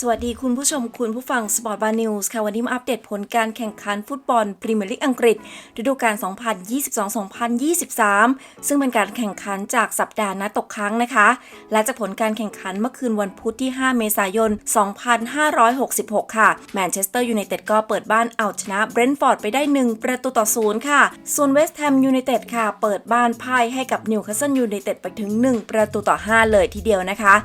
สวัสดีคุณผู้ชมคุณผู้ฟังสปอร์ตบาร์นิวส์ค่ะ วันนี้มาอัปเดตผลการแข่งขันฟุตบอลพรีเมียร์ลีกอังกฤษ ฤดูกาล 2022-2023 ซึ่งเป็นการแข่งขันจากสัปดาห์นัดตกค้างนะคะ และจากผลการแข่งขันเมื่อคืนวันพุธที่ 5 เมษายน 2566 ค่ะ แมนเชสเตอร์ยูไนเต็ดก็เปิดบ้านเอาชนะเบรนท์ฟอร์ดไปได้ 1 ประตูต่อศูนย์ค่ะ ส่วนเวสต์แฮมยูไนเต็ดค่ะ เปิดบ้านพ่ายให้กับนิวคาสเซิลยูไนเต็ดไปถึง 1 ประตูต่อ 5 เลยทีเดียวนะคะ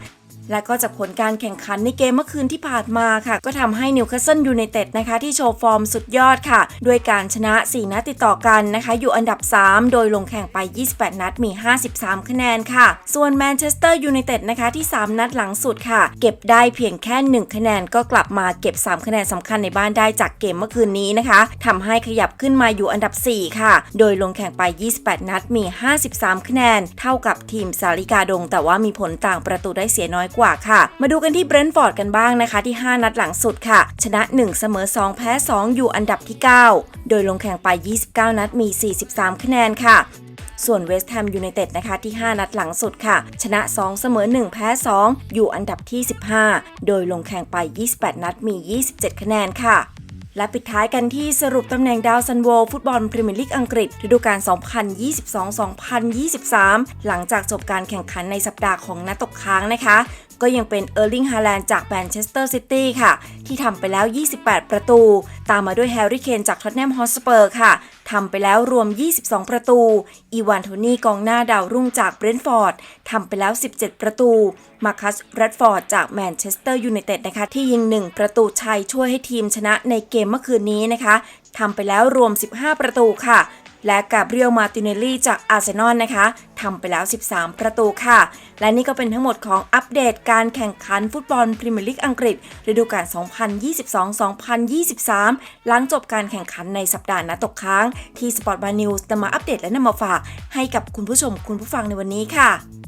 และก็จากผลการแข่งขันในเกมเมื่อคืนที่ผ่านมาค่ะ ก็ทำให้นิวคาสเซิลยูไนเต็ดนะคะ ที่โชว์ฟอร์มสุดยอดค่ะ ด้วยการชนะ 4 นัดติดต่อกันนะคะ อยู่อันดับ 3 โดยลงแข่งไป 28 นัดมี 53 คะแนนค่ะ ส่วนแมนเชสเตอร์ยูไนเต็ดนะคะที่ 3 นัดหลังสุดค่ะ เก็บได้เพียงแค่ 1 คะแนนก็กลับมาเก็บ 3 คะแนนสำคัญในบ้านได้จากเกมเมื่อคืนนี้นะคะทำให้ขยับขึ้นมาอยู่อันดับ 4 ค่ะ โดยลงแข่งไป 28 นัดมี 53 คะแนน เท่ากับทีมสาลิกาดง แต่ว่ามีผลต่างประตูได้เสียน้อยกว่าค่ะ มาดูกันที่เบรนท์ฟอร์ดกันบ้างนะคะ ที่ 5 นัดหลังสุดค่ะ ชนะ 1 เสมอ 2 แพ้ 2 อยู่อันดับที่ 9 โดยลงแข่งไป 29 นัดมี 43 คะแนนค่ะส่วนเวสต์แฮมยูไนเต็ดนะคะที่ 5 นัดหลังสุดค่ะ ชนะ 2 เสมอ 1 แพ้ 2 อยู่อันดับที่ 15 โดยลงแข่งไป 28 นัดมี 27 คะแนนค่ะ และปิดท้ายกันที่สรุปตำแหน่งดาวซันโวฟุตบอลพรีเมียร์ลีกอังกฤษฤดูกาล 2022-2023 หลังจากจบการแข่งขันในสัปดาห์ของนัดตกค้างนะคะ ก็ยังเป็นเออร์ลิงฮาแลนด์จากแมนเชสเตอร์ซิตี้ค่ะ ที่ทำไปแล้ว 28 ประตู ตามมาด้วยแฮร์รี่เคนจากท็อตแนมฮอสเปอร์ค่ะทำไปแล้วรวม 22 ประตู อีวานโทนี่กองหน้าดาวรุ่งจากเบรนท์ฟอร์ดทำไปแล้ว 17 ประตู มาคัสแรดฟอร์ดจากแมนเชสเตอร์ยูไนเต็ดนะคะ ที่ยิง 1 ประตูชัยช่วยให้ทีมชนะในเกมเมื่อคืนนี้นะคะทำไปแล้วรวม 15 ประตูค่ะ และกาเบรียลมาติเนลลี่จากอาร์เซนอลนะคะทำไปแล้ว 13 ประตูค่ะ และนี่ก็เป็นทั้งหมดของอัปเดตการแข่งขันฟุตบอลพรีเมียร์ลีกอังกฤษฤดูกาล 2022-2023 หลังจบการแข่งขันในสัปดาห์นัดตกค้าง ที่ Sport Bar News นำมาอัปเดตและนำมาฝาก ให้กับคุณผู้ชมคุณผู้ฟังในวันนี้ค่ะ